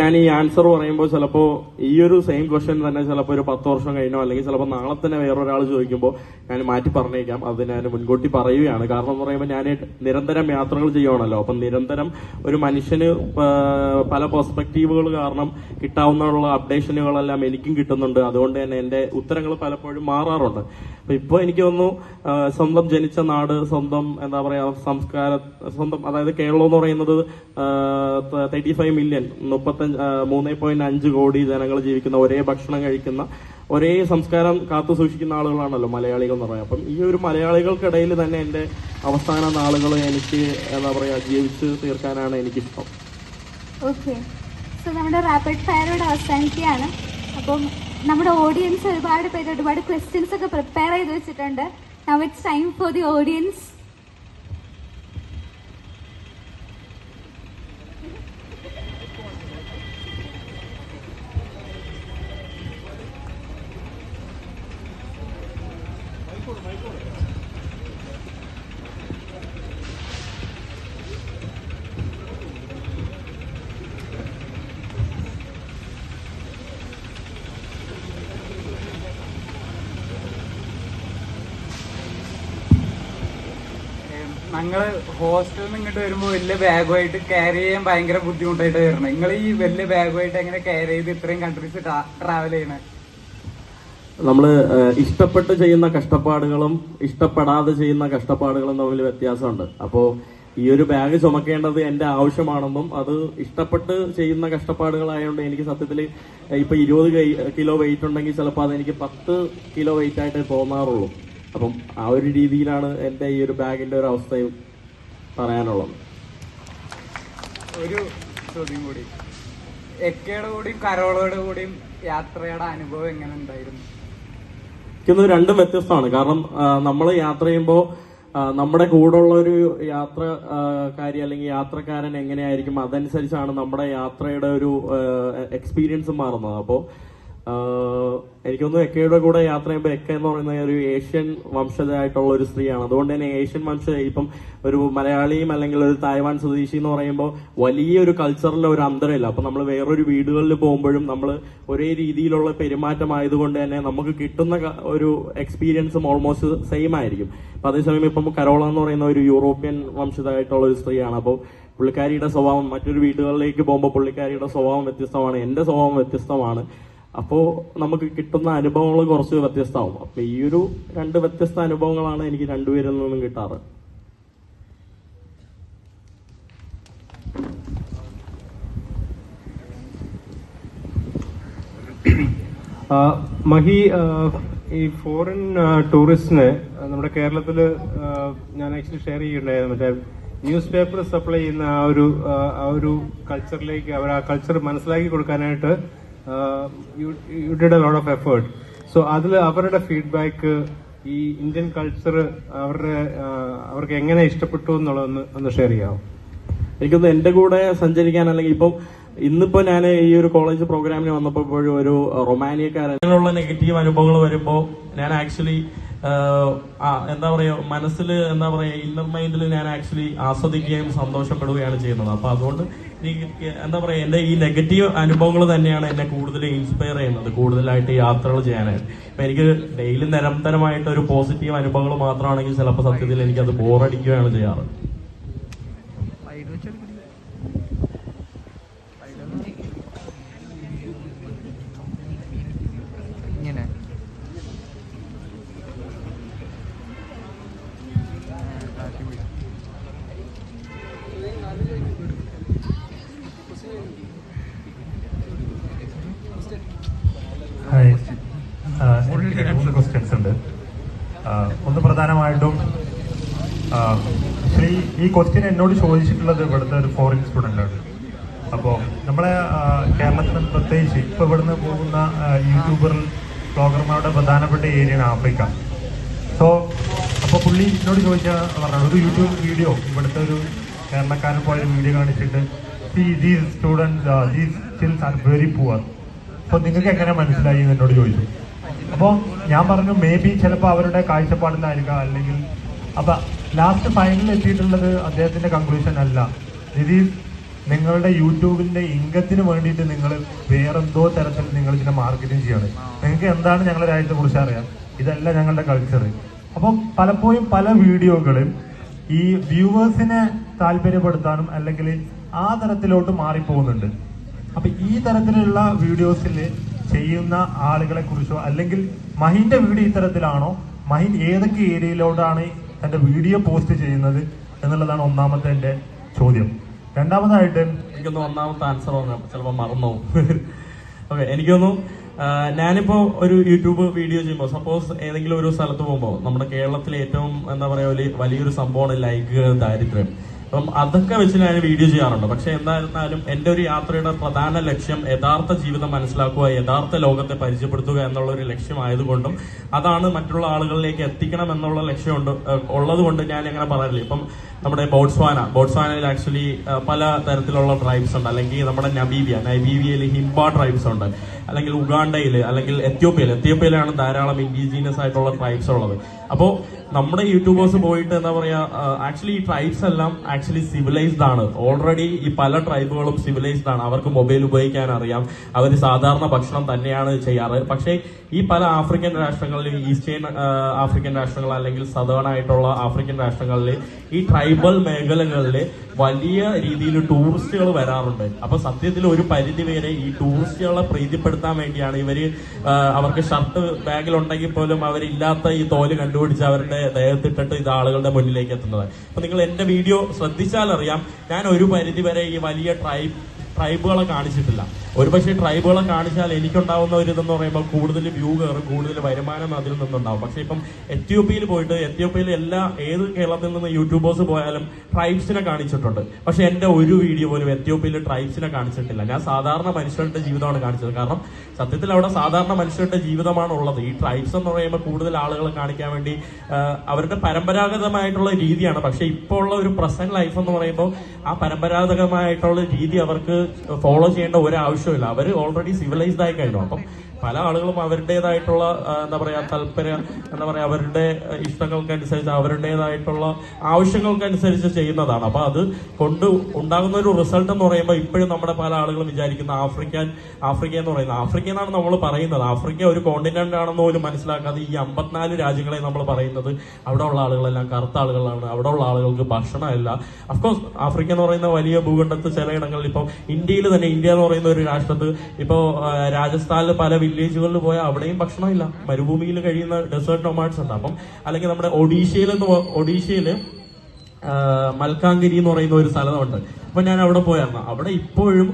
ഞാൻ ഈ ആൻസർ പറയുമ്പോൾ ചിലപ്പോൾ ഈ ഒരു സെയിം ക്വസ്റ്റ്യൻ തന്നെ ചിലപ്പോൾ ഒരു പത്ത് വർഷം കഴിഞ്ഞോ അല്ലെങ്കിൽ ചിലപ്പോൾ നാളെ തന്നെ വേറൊരാൾ ചോദിക്കുമ്പോൾ ഞാൻ മാറ്റി പറഞ്ഞേക്കാം. അത് ഞാൻ മുൻകൂട്ടി പറയുകയാണ്. കാരണം എന്ന് പറയുമ്പോൾ ഞാൻ നിരന്തരം യാത്രകൾ ചെയ്യുകയാണല്ലോ അപ്പം നിരന്തരം ഒരു മനുഷ്യന് പല പെർസ്പെക്റ്റീവുകൾ കാരണം കിട്ടാവുന്ന അപ്ഡേഷനുകളെല്ലാം എനിക്കും കിട്ടുന്നുണ്ട്. അതുകൊണ്ട് തന്നെ എന്റെ ഉത്തരങ്ങൾ പലപ്പോഴും മാറാറുണ്ട്. അപ്പൊ ഇപ്പൊ എനിക്ക് തോന്നുന്നു സ്വന്തം ജനിച്ച നാട് സ്വന്തം എന്താ പറയുക സംസ്കാര സ്വന്തം അതായത് കേരളം എന്ന് പറയുന്നത് തേർട്ടി ഫൈവ് മില്യൺ മുപ്പത്തഞ്ച് മൂന്ന് പോയിന്റ് അഞ്ച് കോടി ജനങ്ങൾ ജീവിക്കുന്ന ഒരേ ഭക്ഷണം കഴിക്കുന്ന ഒരേ സംസ്കാരം കാത്തു സൂക്ഷിക്കുന്ന ആളുകളാണല്ലോ മലയാളികൾ എന്ന് പറയാം. അപ്പം ഈ ഒരു മലയാളികൾക്കിടയിൽ തന്നെ എന്റെ അവസാന നാളുകൾ എനിക്ക് എന്താ പറയുക ജീവിച്ച് തീർക്കാനാണ് എനിക്കിഷ്ടം. ഓക്കെ. സോ നമ്മുടെ റാപ്പിഡ് അവസാനിക്കുകയാണ്. അപ്പം നമ്മുടെ ഓഡിയൻസ് ഒരുപാട് പേര് ഒരുപാട് ക്വസ്റ്റ്യൻസ് ഒക്കെ പ്രിപ്പയർ ചെയ്ത് വെച്ചിട്ടുണ്ട്. Now it's time for the audience ഞങ്ങൾ ഹോസ്റ്റലിൽ നിന്ന് ഇങ്ങോട്ട് വരുമ്പോ വലിയ ബാഗുമായിട്ട് ക്യാരി ചെയ്യാൻ ഭയങ്കര ബുദ്ധിമുട്ടായിട്ട് വരണം. നിങ്ങൾ ഈ വലിയ ബാഗുമായിട്ട് എങ്ങനെ ക്യാരി ചെയ്ത് ഇത്രയും കൺട്രീസ് ട്രാവൽ ചെയ്യണേ? നമ്മൾ ഇഷ്ടപ്പെട്ട് ചെയ്യുന്ന കഷ്ടപ്പാടുകളും ഇഷ്ടപ്പെടാതെ ചെയ്യുന്ന കഷ്ടപ്പാടുകളും തമ്മിൽ വ്യത്യാസമുണ്ട്. അപ്പോൾ ഈ ഒരു ബാഗ് ചുമക്കേണ്ടത് എന്റെ ആവശ്യമാണെന്നും അത് ഇഷ്ടപ്പെട്ട് ചെയ്യുന്ന കഷ്ടപ്പാടുകളായതുകൊണ്ട് എനിക്ക് സത്യത്തിൽ ഇപ്പൊ ഇരുപത് കിലോ വെയിറ്റ് ഉണ്ടെങ്കിൽ ചിലപ്പോൾ അത് എനിക്ക് പത്ത് കിലോ വെയിറ്റ് ആയിട്ട് തോന്നാറുള്ളൂ അപ്പം ആ ഒരു രീതിയിലാണ് എന്റെ ഈ ഒരു ബാഗിന്റെ ഒരു അവസ്ഥയും പറയാനുള്ളത്. ഒരു ചോദ്യം കൂടി. എക്കയുടെ കൂടിയും കരോളയുടെ കൂടിയും യാത്രയുടെ അനുഭവം എങ്ങനെ ഉണ്ടായിരുന്നു? എനിക്കൊന്ന് രണ്ടും വ്യത്യസ്തമാണ്. കാരണം നമ്മൾ യാത്ര ചെയ്യുമ്പോൾ നമ്മുടെ കൂടെയുള്ള ഒരു യാത്ര കാരി അല്ലെങ്കിൽ യാത്രക്കാരൻ എങ്ങനെയായിരിക്കും അതനുസരിച്ചാണ് നമ്മുടെ യാത്രയുടെ ഒരു എക്സ്പീരിയൻസ് മാറുന്നത്. അപ്പോൾ എനിക്കൊന്ന് എക്കയുടെ കൂടെ യാത്ര ചെയ്യുമ്പോൾ എക്ക എന്ന് പറയുന്ന ഒരു ഏഷ്യൻ വംശജയായിട്ടുള്ള ഒരു സ്ത്രീയാണ്. അതുകൊണ്ട് തന്നെ ഏഷ്യൻ വംശജ ഇപ്പം ഒരു മലയാളിയും അല്ലെങ്കിൽ ഒരു തായ്വാൻ സ്വദേശി എന്ന് പറയുമ്പോൾ വലിയൊരു കൾച്ചറിലെ ഒരു അന്തരമില്ല. അപ്പൊ നമ്മൾ വേറൊരു വീടുകളിൽ പോകുമ്പോഴും നമ്മൾ ഒരേ രീതിയിലുള്ള പെരുമാറ്റം ആയതുകൊണ്ട് തന്നെ നമുക്ക് കിട്ടുന്ന ഒരു എക്സ്പീരിയൻസും ഓൾമോസ്റ്റ് സെയിം ആയിരിക്കും. അപ്പൊ അതേസമയം ഇപ്പം കരോള എന്ന് പറയുന്ന ഒരു യൂറോപ്യൻ വംശജായിട്ടുള്ള ഒരു സ്ത്രീയാണ്. അപ്പോൾ പുള്ളിക്കാരിയുടെ സ്വഭാവം മറ്റൊരു വീടുകളിലേക്ക് പോകുമ്പോൾ പുള്ളിക്കാരിയുടെ സ്വഭാവം വ്യത്യസ്തമാണ്. എന്റെ സ്വഭാവം വ്യത്യസ്തമാണ്. അപ്പോൾ നമുക്ക് കിട്ടുന്ന അനുഭവങ്ങൾ കുറച്ച് വ്യത്യസ്തമാവും. അപ്പൊ ഈ ഒരു രണ്ട് വ്യത്യസ്ത അനുഭവങ്ങളാണ് എനിക്ക് രണ്ടുപേരിൽ നിന്നും കിട്ടാറ്. മഹി ഈ ഫോറിൻ ടൂറിസ്റ്റിന് നമ്മുടെ കേരളത്തിൽ ഞാൻ ആക്ച്വലി ഷെയർ ചെയ്യണ്ടായിരുന്നു. മറ്റേ ന്യൂസ് പേപ്പർ സപ്ലൈ ചെയ്യുന്ന ആ ഒരു ആ ഒരു കൾച്ചറിലേക്ക് അവർ ആ കൾച്ചർ മനസ്സിലാക്കി കൊടുക്കാനായിട്ട് you you did a lot of effort so അതിൽ അവരുടെ ഫീഡ്ബാക്ക് ഈ ഇന്ത്യൻ കൾച്ചർ അവരുടെ ആ, അവർക്ക് എങ്ങനെ ഇഷ്ടപ്പെട്ടു എന്നുള്ളതൊന്ന് ഒന്ന് ഷെയർ ചെയ്യാമോ എനിക്കൊന്ന് എന്റെ കൂടെ സഞ്ചരിക്കാൻ അല്ലെങ്കിൽ ഇപ്പം ഇന്നിപ്പോ ഞാൻ ഈ ഒരു കോളേജ് പ്രോഗ്രാമിന് വന്നപ്പോഴും ഒരു റൊമാനിയക്കാരൻ അങ്ങനെയുള്ള നെഗറ്റീവ് അനുഭവങ്ങൾ വരുമ്പോൾ ഞാൻ ആക്ച്വലി എന്താ പറയുക മനസ്സിൽ എന്താ പറയുക ഇന്നർ മൈൻഡിൽ ഞാൻ ആക്ച്വലി ആസ്വദിക്കുകയും സന്തോഷപ്പെടുകയാണ് ചെയ്യുന്നത്. അപ്പൊ അതുകൊണ്ട് എനിക്ക് എന്താ പറയുക എന്റെ ഈ നെഗറ്റീവ് അനുഭവങ്ങൾ തന്നെയാണ് എന്നെ കൂടുതൽ ഇൻസ്പയർ ചെയ്യുന്നത് കൂടുതലായിട്ട് യാത്രകൾ ചെയ്യാനായിട്ട്. അപ്പം എനിക്ക് ഡെയിലി നിരന്തരമായിട്ട് ഒരു പോസിറ്റീവ് അനുഭവങ്ങൾ മാത്രമാണെങ്കിൽ ചിലപ്പോൾ സത്യത്തിൽ എനിക്ക് അത് ബോറടിക്കുകയാണ് ചെയ്യാറ്. എനിക്ക് മൂന്ന് ക്വസ്റ്റ്യൻസ് ഉണ്ട്. ഒന്ന് പ്രധാനമായിട്ടും ആ, ശ്രീ ഈ ക്വസ്റ്റ്യൻ എന്നോട് ചോദിച്ചിട്ടുള്ളത് ഇവിടുത്തെ ഒരു ഫോറിൻ സ്റ്റുഡന്റ് ആണ്. അപ്പോൾ നമ്മളെ കേരളത്തിൽ കേരളത്തിൽ പ്രത്യേകിച്ച് ഇപ്പോൾ ഇവിടുന്ന് പോകുന്ന യൂട്യൂബർ ബ്ലോഗർമാരുടെ പ്രധാനപ്പെട്ട ഏരിയയാണ് ആഫ്രിക്ക. സോ അപ്പോൾ പുള്ളി എന്നോട് ചോദിച്ച പറഞ്ഞു ഒരു യൂട്യൂബ് വീഡിയോ ഇവിടുത്തെ ഒരു കേരളക്കാരൻ പോയ വീഡിയോ കാണിച്ചിട്ട് these students these stills are very poor അപ്പോൾ നിങ്ങൾക്ക് എങ്ങനെ മനസ്സിലായി എന്ന് എന്നോട് ചോദിച്ചു. അപ്പോൾ ഞാൻ പറഞ്ഞു മേ ബി ചിലപ്പോൾ അവരുടെ കാഴ്ചപ്പാടിലായിരിക്കാം. അല്ലെങ്കിൽ അപ്പൊ ലാസ്റ്റ് ഫൈനലിൽ എത്തിയിട്ടുള്ളത് അദ്ദേഹത്തിന്റെ കൺക്ലൂഷൻ അല്ല. ദിസ് നിങ്ങളുടെ യൂട്യൂബിന്റെ ഇംഗത്തിന് വേണ്ടിയിട്ട് നിങ്ങൾ വേറെന്തോ തരത്തിൽ നിങ്ങൾ ഇതിനെ മാർക്കറ്റിംഗ് ചെയ്യണം. നിങ്ങൾക്ക് എന്താണ് ഞങ്ങളുടെ രാജ്യത്തെ കുറിച്ച് അറിയാം? ഇതല്ല ഞങ്ങളുടെ കൾച്ചർ അപ്പം പലപ്പോഴും പല വീഡിയോകളും ഈ വ്യൂവേഴ്സിനെ താല്പര്യപ്പെടുത്താനും അല്ലെങ്കിൽ ആ തരത്തിലോട്ട് മാറിപ്പോകുന്നുണ്ട്. അപ്പൊ ഈ തരത്തിലുള്ള വീഡിയോസിൽ ചെയ്യുന്ന ആളുകളെ കുറിച്ചോ അല്ലെങ്കിൽ മഹിന്റെ വീഡിയോ ഇത്തരത്തിലാണോ? മഹിൻ ഏതൊക്കെ ഏരിയയിലോട്ടാണ് തന്റെ വീഡിയോ പോസ്റ്റ് ചെയ്യുന്നത് എന്നുള്ളതാണ് ഒന്നാമത്തെ എന്റെ ചോദ്യം. രണ്ടാമതായിട്ട് എനിക്കൊന്ന് ഒന്നാമത്തെ ആൻസർ പറഞ്ഞു ചിലപ്പോൾ മറന്നു ഓക്കെ എനിക്കൊന്നും ഞാനിപ്പോ ഒരു യൂട്യൂബ് വീഡിയോ ചെയ്യുമ്പോൾ സപ്പോസ് ഏതെങ്കിലും ഒരു സ്ഥലത്ത് പോകുമ്പോൾ നമ്മുടെ കേരളത്തിലെ ഏറ്റവും എന്താ പറയാ വലിയൊരു സംഭവമാണ് ലൈക്ക് ദാരിദ്ര്യം. അപ്പം അതൊക്കെ വെച്ച് ഞാൻ വീഡിയോ ചെയ്യാറുണ്ട്. പക്ഷെ എന്തായിരുന്നാലും എന്റെ ഒരു യാത്രയുടെ പ്രധാന ലക്ഷ്യം യഥാർത്ഥ ജീവിതം മനസ്സിലാക്കുക യഥാർത്ഥ ലോകത്തെ പരിചയപ്പെടുത്തുക എന്നുള്ള ഒരു ലക്ഷ്യമായതുകൊണ്ടും അതാണ് മറ്റുള്ള ആളുകളിലേക്ക് എത്തിക്കണം എന്നുള്ള ലക്ഷ്യമുണ്ട് ഉള്ളത് കൊണ്ട് ഞാൻ ഇങ്ങനെ പറയാറില്ല. ഇപ്പം നമ്മുടെ ബോട്ട്സ്വാന ബോട്സ്വാനയിൽ ആക്ച്വലി പല തരത്തിലുള്ള ട്രൈബ്സ് ഉണ്ട്. അല്ലെങ്കിൽ നമ്മുടെ നബീബിയ നബീബിയയിൽ ഹിംബ ട്രൈബ്സ് ഉണ്ട്. അല്ലെങ്കിൽ ഉഗാണ്ടയിൽ അല്ലെങ്കിൽ എത്യോപ്യയിൽ എത്യോപ്യയിലാണ് ധാരാളം ഇൻഡിജീനിയസ് ആയിട്ടുള്ള ട്രൈബ്സ് ഉള്ളത്. അപ്പോൾ നമ്മുടെ യൂട്യൂബേഴ്സ് പോയിട്ട് എന്താ പറയാ ആക്ച്വലി ഈ ട്രൈബ്സ് എല്ലാം ആക്ച്വലി സിവിലൈസ്ഡ് ആണ്. ഓൾറെഡി ഈ പല ട്രൈബുകളും സിവിലൈസ്ഡ് ആണ്. അവർക്ക് മൊബൈൽ ഉപയോഗിക്കാൻ അറിയാം. അവർ സാധാരണ ഭക്ഷണം തന്നെയാണ് ചെയ്യാറ്. പക്ഷേ ഈ പല ആഫ്രിക്കൻ രാഷ്ട്രങ്ങളിൽ ഈസ്റ്റേൺ ആഫ്രിക്കൻ രാഷ്ട്രങ്ങൾ അല്ലെങ്കിൽ സദേൺ ആയിട്ടുള്ള ആഫ്രിക്കൻ രാഷ്ട്രങ്ങളിൽ ഈ ട്രൈബൽ മേഖലകളിൽ വലിയ രീതിയിൽ ടൂറിസ്റ്റുകൾ വരാറുണ്ട്. അപ്പൊ സത്യത്തിൽ ഒരു പരിധി വരെ ഈ ടൂറിസ്റ്റുകളെ പ്രീതിപ്പെടുത്താൻ വേണ്ടിയാണ്. ഇവർ അവർക്ക് ഷർട്ട് ബാഗിൽ ഉണ്ടെങ്കിൽ പോലും അവരില്ലാത്ത ഈ തോൽ കണ്ടുപിടിച്ച് അവരുടെ ദേഹത്തിട്ടിട്ട് ഇത് ആളുകളുടെ മുന്നിലേക്ക് എത്തുന്നത്. അപ്പൊ നിങ്ങൾ എന്റെ വീഡിയോ ശ്രദ്ധിച്ചാലറിയാം ഞാൻ ഒരു പരിധി വരെ ഈ വലിയ ട്രൈബ് ട്രൈബുകളെ കാണിച്ചിട്ടില്ല. ഒരുപക്ഷെ ട്രൈബുകളെ കാണിച്ചാൽ എനിക്കുണ്ടാവുന്ന ഒരു ഇതെന്ന് പറയുമ്പോൾ കൂടുതൽ വ്യൂ കയറും കൂടുതൽ വരുമാനം അതിൽ നിന്നുണ്ടാവും. പക്ഷെ ഇപ്പം എത്യോപ്യയിൽ പോയിട്ട് എത്യോപ്യയിൽ എല്ലാ ഏത് കേരളത്തിൽ നിന്ന് യൂട്യൂബേഴ്സ് പോയാലും ട്രൈബ്സിനെ കാണിച്ചിട്ടുണ്ട്. പക്ഷെ എന്റെ ഒരു വീഡിയോ പോലും എത്യോപ്യയിൽ ട്രൈബ്സിനെ കാണിച്ചിട്ടില്ല. ഞാൻ സാധാരണ മനുഷ്യരുടെ ജീവിതമാണ് കാണിച്ചത്. കാരണം സത്യത്തിൽ അവിടെ സാധാരണ മനുഷ്യരുടെ ജീവിതമാണ് ഉള്ളത്. ഈ ട്രൈബ്സ് എന്ന് പറയുമ്പോൾ കൂടുതൽ ആളുകളെ കാണിക്കാൻ വേണ്ടി അവരുടെ പരമ്പരാഗതമായിട്ടുള്ള രീതിയാണ്. പക്ഷെ ഇപ്പോൾ ഉള്ള ഒരു പ്രസന്റ് ലൈഫ് എന്ന് പറയുമ്പോൾ ആ പരമ്പരാഗതമായിട്ടുള്ള രീതി അവർക്ക് ഫോളോ ചെയ്യേണ്ട ഒരു ആവശ്യമില്ല അവർ ഓൾറെഡി സിവിലൈസ്ഡ് ആയി കഴിഞ്ഞു. അപ്പം പല ആളുകളും അവരുടേതായിട്ടുള്ള എന്താ പറയാ താല്പര്യ എന്താ പറയാ അവരുടെ ഇഷ്ടങ്ങൾക്കനുസരിച്ച് അവരുടേതായിട്ടുള്ള ആവശ്യങ്ങൾക്കനുസരിച്ച് ചെയ്യുന്നതാണ്. അപ്പൊ അത് കൊണ്ട് ഉണ്ടാകുന്ന ഒരു റിസൾട്ട് എന്ന് പറയുമ്പോൾ ഇപ്പോഴും നമ്മുടെ പല ആളുകളും വിചാരിക്കുന്ന ആഫ്രിക്കൻ ആഫ്രിക്ക എന്ന് പറയുന്നത്. ആഫ്രിക്ക എന്നാണ് നമ്മൾ പറയുന്നത്. ആഫ്രിക്ക ഒരു കോണ്ടിനെന്റ് ആണെന്ന് പോലും മനസ്സിലാക്കാതെ ഈ അമ്പത്തിനാല് രാജ്യങ്ങളെ നമ്മൾ പറയുന്നത്. അവിടെ ഉള്ള ആളുകളെല്ലാം കറുത്ത ആളുകളാണ്. അവിടെ ഉള്ള ആളുകൾക്ക് ഭക്ഷണമല്ല. അഫ്കോഴ്സ് ആഫ്രിക്ക എന്ന് പറയുന്ന വലിയ ഭൂഖണ്ഡത്ത് ചിലയിടങ്ങളിൽ ഇപ്പോൾ ഇന്ത്യയിൽ തന്നെ ഇന്ത്യ എന്ന് പറയുന്ന ഒരു രാഷ്ട്രത്ത്. ഇപ്പോൾ രാജസ്ഥാനിൽ പല വില്ലേജുകളിൽ പോയാൽ അവിടെയും ഭക്ഷണമില്ല. മരുഭൂമിയിൽ കഴിയുന്ന ഡെസേർട്ട് നൊമാഡ്സ് ഉണ്ട്. അപ്പം അല്ലെങ്കിൽ നമ്മുടെ ഒഡീഷയിൽ ഒഡീഷയിൽ മൽക്കാങ്കിരി എന്ന് പറയുന്ന ഒരു സ്ഥലമുണ്ട്. അപ്പൊ ഞാൻ അവിടെ പോയായിരുന്നു അവിടെ ഇപ്പോഴും